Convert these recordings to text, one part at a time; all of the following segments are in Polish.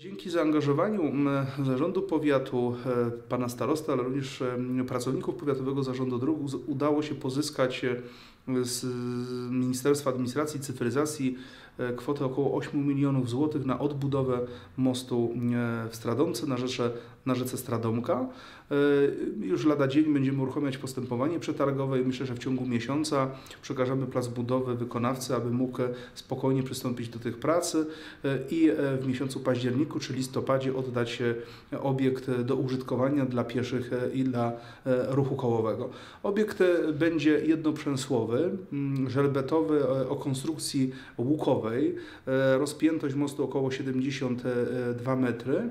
Dzięki zaangażowaniu zarządu powiatu, e, pana starosty, ale również e, pracowników Powiatowego Zarządu Dróg udało się pozyskać e, z Ministerstwa Administracji i Cyfryzacji kwotę około 8 milionów złotych na odbudowę mostu w Stradomce na, rzece, na rzece Stradomka. Już lada dzień będziemy uruchamiać postępowanie przetargowe i myślę, że w ciągu miesiąca przekażemy plac budowy wykonawcy, aby mógł spokojnie przystąpić do tych prac e, i w miesiącu październiku czy listopadzie oddać e, obiekt e, do użytkowania dla pieszych e, i dla ruchu kołowego. Obiekt będzie jednoprzęsłowy, mm, żelbetowy o konstrukcji łukowej, rozpiętość mostu około 72 metry.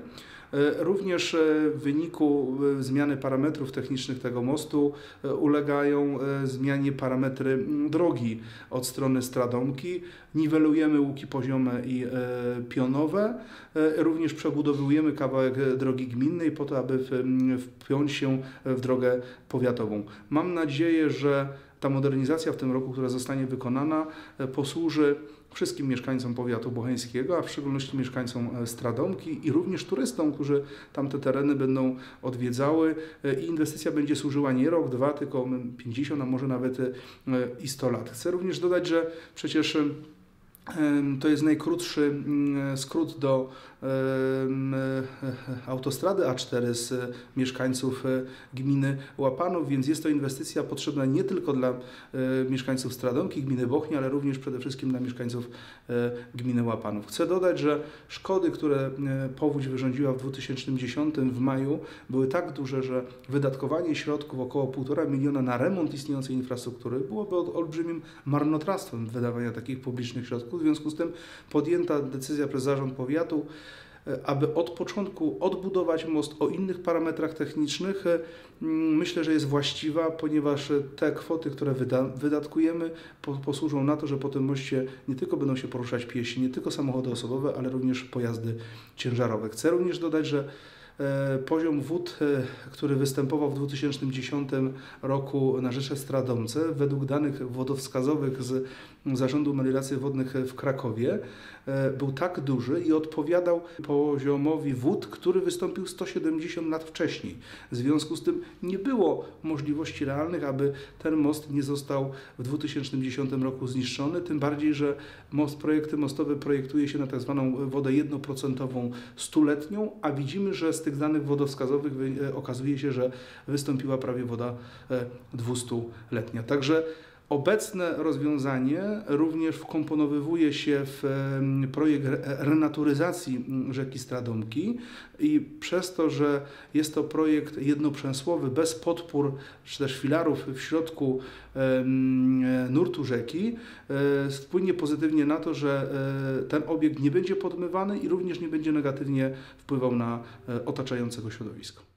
E, Również e, w wyniku e, zmiany parametrów technicznych tego mostu ulegają zmianie parametry drogi od strony Stradomki. Niwelujemy łuki poziome i pionowe. Również przebudowujemy kawałek drogi gminnej po to, aby wpiąć się w drogę powiatową. Mam nadzieję, że ta modernizacja w tym roku, która zostanie wykonana, e, posłuży wszystkim mieszkańcom powiatu bocheńskiego, a w szczególności mieszkańcom e, Stradomki i również turystom, którzy tamte tereny będą odwiedzały. E, I inwestycja będzie służyła nie rok, dwa, tylko mm, 50, a może nawet i 100 lat. Chcę również dodać, że przecież to jest najkrótszy mm, skrót do e, autostrady A4 z e, mieszkańców e, gminy Łapanów, więc jest to inwestycja potrzebna nie tylko dla mieszkańców Stradomki, gminy Bochnia, ale również przede wszystkim dla mieszkańców gminy Łapanów. Chcę dodać, że szkody, które powódź wyrządziła w 2010 w maju były tak duże, że wydatkowanie środków około 1,5 miliona na remont istniejącej infrastruktury byłoby ol- olbrzymim marnotrawstwem wydawania takich publicznych środków. W związku z tym podjęta decyzja przez zarząd powiatu, e, aby od początku odbudować most o innych parametrach technicznych, e, mm, myślę, że jest właściwa, ponieważ e, te kwoty, które wyda, wydatkujemy, po, posłużą na to, że po tym moście nie tylko będą się poruszać piesi, nie tylko samochody osobowe, ale również pojazdy ciężarowe. Chcę również dodać, że poziom wód, e, który występował w 2010 roku na Rzesze Stradomce, według danych wodowskazowych z Zarządu Melioracji Wodnych w Krakowie, e, był tak duży i odpowiadał poziomowi wód, który wystąpił 170 lat wcześniej. W związku z tym nie było możliwości realnych, aby ten most nie został w 2010 roku zniszczony, tym bardziej, że most, projekty mostowe projektuje się na tak zwaną wodę jednoprocentową stuletnią, a widzimy, że z tych danych wodowskazowych wy- e, okazuje się, że wystąpiła prawie woda e, 200-letnia. Także Obecne rozwiązanie również wkomponowywuje się w projekt re- renaturyzacji m, rzeki Stradomki i przez to, że jest to projekt jednoprzęsłowy, bez podpór czy też filarów w środku nurtu rzeki, e, wpłynie pozytywnie na to, że e, ten obiekt nie będzie podmywany i również nie będzie negatywnie wpływał na e, otaczającego środowisko.